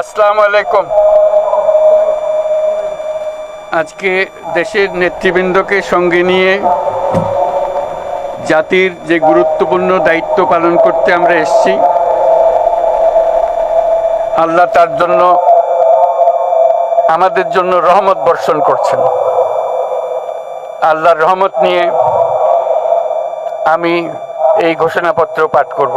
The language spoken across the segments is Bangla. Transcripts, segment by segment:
আসসালামু আলাইকুম। আজকে দেশের নেতৃবৃন্দকে সঙ্গে নিয়ে জাতির যে গুরুত্বপূর্ণ দায়িত্ব পালন করতে আমরা এসেছি, আল্লাহ তার জন্য আমাদের জন্য রহমত বর্ষণ করছেন। আল্লাহর রহমত নিয়ে আমি এই ঘোষণাপত্র পাঠ করব।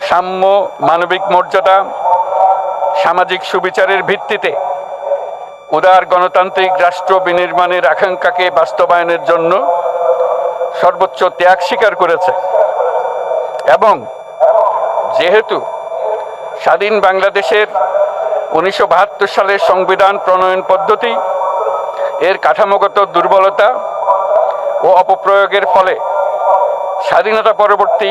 সাম্য মানবিক মর্যাদা, সামাজিক সুবিচারের ভিত্তিতে উদার গণতান্ত্রিক রাষ্ট্র বিনির্মাণের আকাঙ্ক্ষাকে বাস্তবায়নের জন্য সর্বোচ্চ ত্যাগ স্বীকার করেছে। এবং যেহেতু স্বাধীন বাংলাদেশের উনিশশো বাহাত্তর সালের সংবিধান প্রণয়ন পদ্ধতি এর কাঠামোগত দুর্বলতা ও অপপ্রয়োগের ফলে স্বাধীনতা পরবর্তী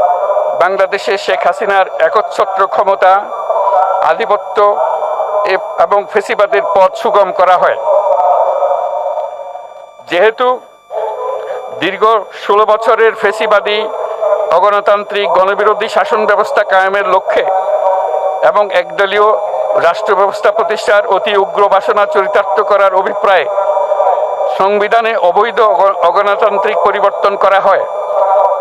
বাংলাদেশে শেখ হাসিনার একচ্ছত্র ক্ষমতা আধিপত্য এবং ফেসিবাদের পথ সুগম করা হয়। যেহেতু দীর্ঘ ষোলো বছরের ফেসিবাদী অগণতান্ত্রিক গণবিরোধী শাসন ব্যবস্থা কায়েমের লক্ষ্যে এবং একদলীয় রাষ্ট্র ব্যবস্থা প্রতিষ্ঠার অতি উগ্র বাসনা চরিতার্থ করার অভিপ্রায়ে সংবিধানে অবৈধ অগণতান্ত্রিক পরিবর্তন করা হয়।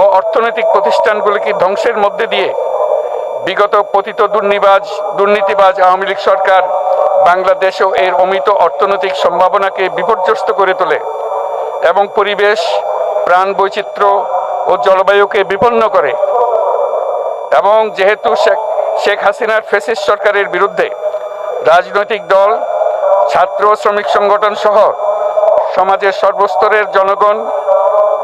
ও অর্থনৈতিক প্রতিষ্ঠানগুলিকে ধ্বংসের মধ্যে দিয়ে বিগত পতিত দুর্নিবাজ, দুর্নীতিবাজ আওয়ামী লীগ সরকার বাংলাদেশ ও এর অমিত অর্থনৈতিক সম্ভাবনাকে বিপর্যস্ত করে তোলে এবং পরিবেশ, প্রাণ বৈচিত্র্য ও জলবায়ুকে বিপন্ন করে। এবং যেহেতু শেখ শেখ হাসিনার ফেসিস সরকারের বিরুদ্ধে রাজনৈতিক দল, ছাত্র শ্রমিক সংগঠন সহ সমাজের সর্বস্তরের জনগণ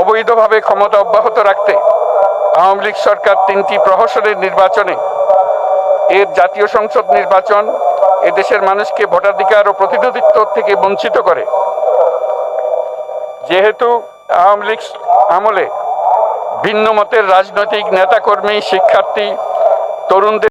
অবৈধভাবে ক্ষমতা অব্যাহত রাখতে আওয়ামী লীগ সরকার তিনটি প্রহসনের নির্বাচনে এর জাতীয় সংসদ নির্বাচন এদেশের মানুষকে ভোটাধিকার ও প্রতিনিধিত্ব থেকে বঞ্চিত করে। যেহেতু আওয়ামী লীগ আমলে ভিন্ন মতের রাজনৈতিক নেতাকর্মী, শিক্ষার্থী, তরুণদের